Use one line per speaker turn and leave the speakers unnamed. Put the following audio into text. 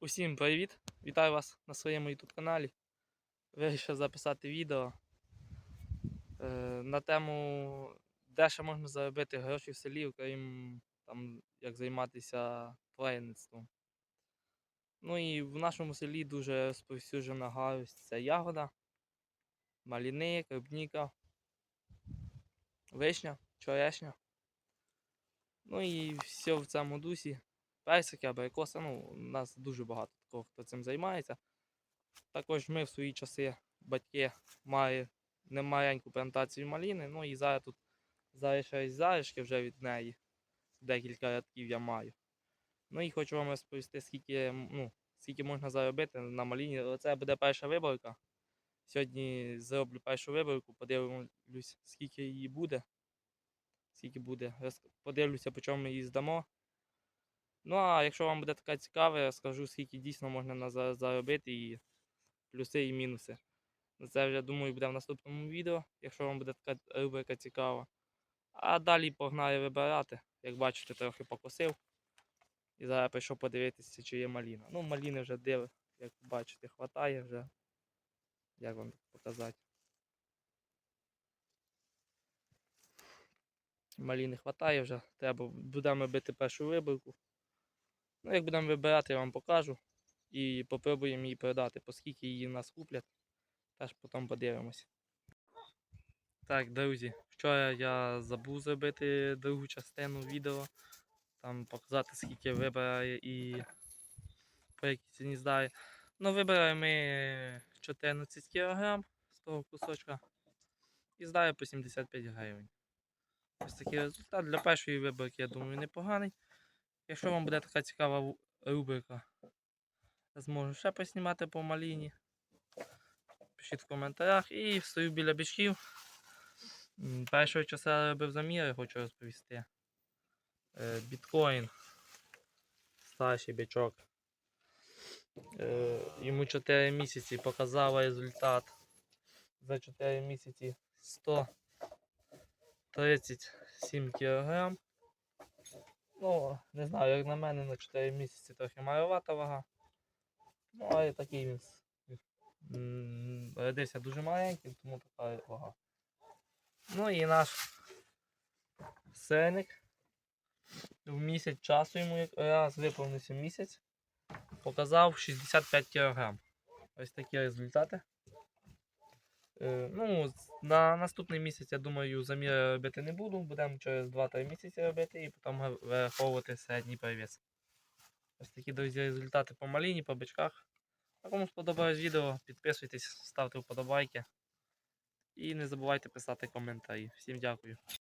Усім привіт! Вітаю вас на своєму YouTube каналі. Вирішив записати відео е, на тему, де ще можна заробити гроші в селі, окрім там, як займатися тваринництвом. Ну і в нашому селі дуже розповсюджена галузь це ягода, маліни, клубніка, вишня, черешня. Ну і все в цьому дусі персики, абрикоси. Ну, у нас дуже багато такого, хто цим займається. Також ми в свої часи, батьки, мали немаленьку плантацію маліни. Ну і зараз тут залишились залишки вже від неї. Декілька рядків я маю. Ну і хочу вам розповісти, скільки, ну, скільки можна заробити на маліні. Це буде перша виборка. Сьогодні зроблю першу виборку, подивлюсь, скільки її буде. Скільки буде. Подивлюся, по чому ми її здамо. Ну, а якщо вам буде така цікава, я скажу, скільки дійсно можна заробити і плюси і мінуси. Ну, Це вже, думаю, буде в наступному відео, якщо вам буде така рубрика цікава. А далі погнали вибирати. Як бачите, трохи покосив. І зараз прийшов подивитися, чи є маліна. Ну, маліни вже див, як бачите, хватає вже. Як вам показати? Маліни хватає вже. Треба будемо бити першу виборку. Ну, як будемо вибирати, я вам покажу. І попробуємо її продати, оскільки її в нас куплять. Теж потім подивимось. Так, друзі, вчора я забув зробити другу частину відео. Там показати, скільки вибирає і по якій ціні здає. Ну, вибираємо ми 14 кг з того кусочка. І здає по 75 гривень. Ось такий результат. Для першої виборки, я думаю, непоганий. Якщо вам буде така цікава рубрика, зможу ще поснімати по маліні. Пишіть в коментарях і стою біля бічків. Першого часу я робив заміри, хочу розповісти. Е, Біткоін. Старший бичок. Е, Йому 4 місяці показав результат. За 4 місяці 137 кг. Ну, не знаю, як на мене на 4 місяці трохи маловата вага. Ну, але такий він. Родився дуже маленький, тому така вага. Ну і наш сирник. В місяць часу йому якраз виповнився місяць. Показав 65 кг. Ось такі результати. Е, ну, на наступний місяць, я думаю, заміри робити не буду. Будемо через 2-3 місяці робити і потім вираховувати середній привіс. Ось такі, друзі, результати по маліні, по бичках. А кому сподобалось відео, підписуйтесь, ставте вподобайки. І не забувайте писати коментарі. Всім дякую.